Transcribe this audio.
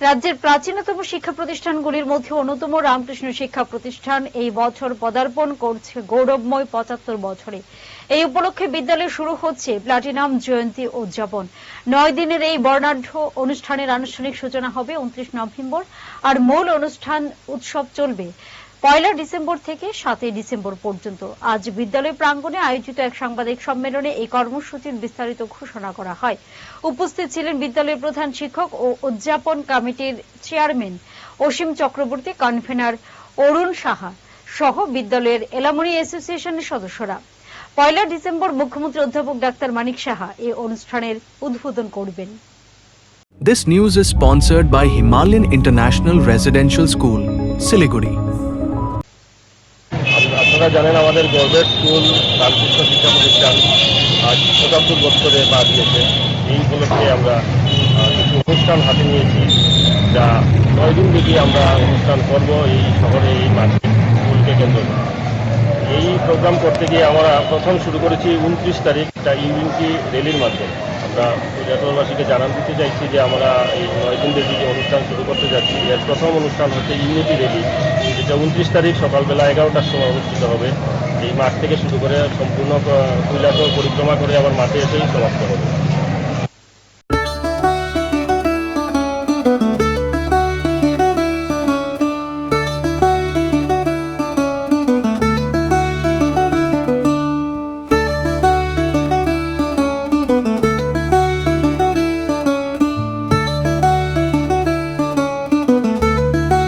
রাজ্যের প্রাচীনতম শিক্ষা প্রতিষ্ঠানগুলির মধ্যে অন্যতম রামকৃষ্ণ শিক্ষা প্রতিষ্ঠান এই বছর পদার্পণ করছে গৌরবময় পঁচাত্তর বছরে। এই উপলক্ষে বিদ্যালয়ে শুরু হচ্ছে প্লাটিনাম জয়ন্তী উদযাপন। নয় দিনের এই বর্ণাঢ্য অনুষ্ঠানের আনুষ্ঠানিক সূচনা হবে উনত্রিশ নভেম্বর, আর মূল অনুষ্ঠান উৎসব চলবে। পয়লা ডিসেম্বর থেকে সাতই ডিসেম্বর পর্যন্ত আজ বিদ্যালয় প্রাঙ্গণে আয়োজিত এক সাংবাদিক সম্মেলনে এই কর্মসূচির বিস্তারিত ঘোষণা করা হয়। উপস্থিত ছিলেন বিদ্যালয়ের প্রধান শিক্ষক ও উদযাপন কমিটির চেয়ারম্যান অসীম চক্রবর্তী কনভেনার অরুণ সাহা সহ বিদ্যালয়ের এলামনি অ্যাসোসিয়েশনের সদস্যরা। পয়লা ডিসেম্বর মুখ্যমন্ত্রী অধ্যাপক ডাক্তার মানিক সাহা এই অনুষ্ঠানের উদ্বোধন করবেন। This news is sponsored by Himalayan International Residential School, Siliguri. আপ- আপনারা জানেন আমাদের গভর্নমেন্ট স্কুল রামকৃষ্ণ শিক্ষা প্রতিষ্ঠান আজ পঁচাত্তর বছরে পা দিয়েছে এই উপলক্ষে আমরা কিছু অনুষ্ঠান হাতে নিয়েছি, যা নয় দিন ব্যাপী আমরা অনুষ্ঠান করব এই শহরে, এই মাঠে, স্কুলকে কেন্দ্র করে। এই প্রোগ্রাম করতে গিয়ে আমরা প্রথম শুরু করেছি উনত্রিশ তারিখ একটা ইউনিটি র্যালির মাধ্যমে আমরা পূজাটরবাসীকে জানান দিতে চাইছি যে আমরা এই নয়দিন দিন ব্যাপী যে অনুষ্ঠান শুরু করতে যাচ্ছি, এর প্রথম অনুষ্ঠান হচ্ছে ইউনিটি রেলি, যেটা উনত্রিশ তারিখ সকালবেলা এগারোটার সময় অনুষ্ঠিত হবে। এই মাঠ থেকে শুরু করে সম্পূর্ণ কৈলাস পরিক্রমা করে আবার মাঠে এসেই সমাপ্ত হবে।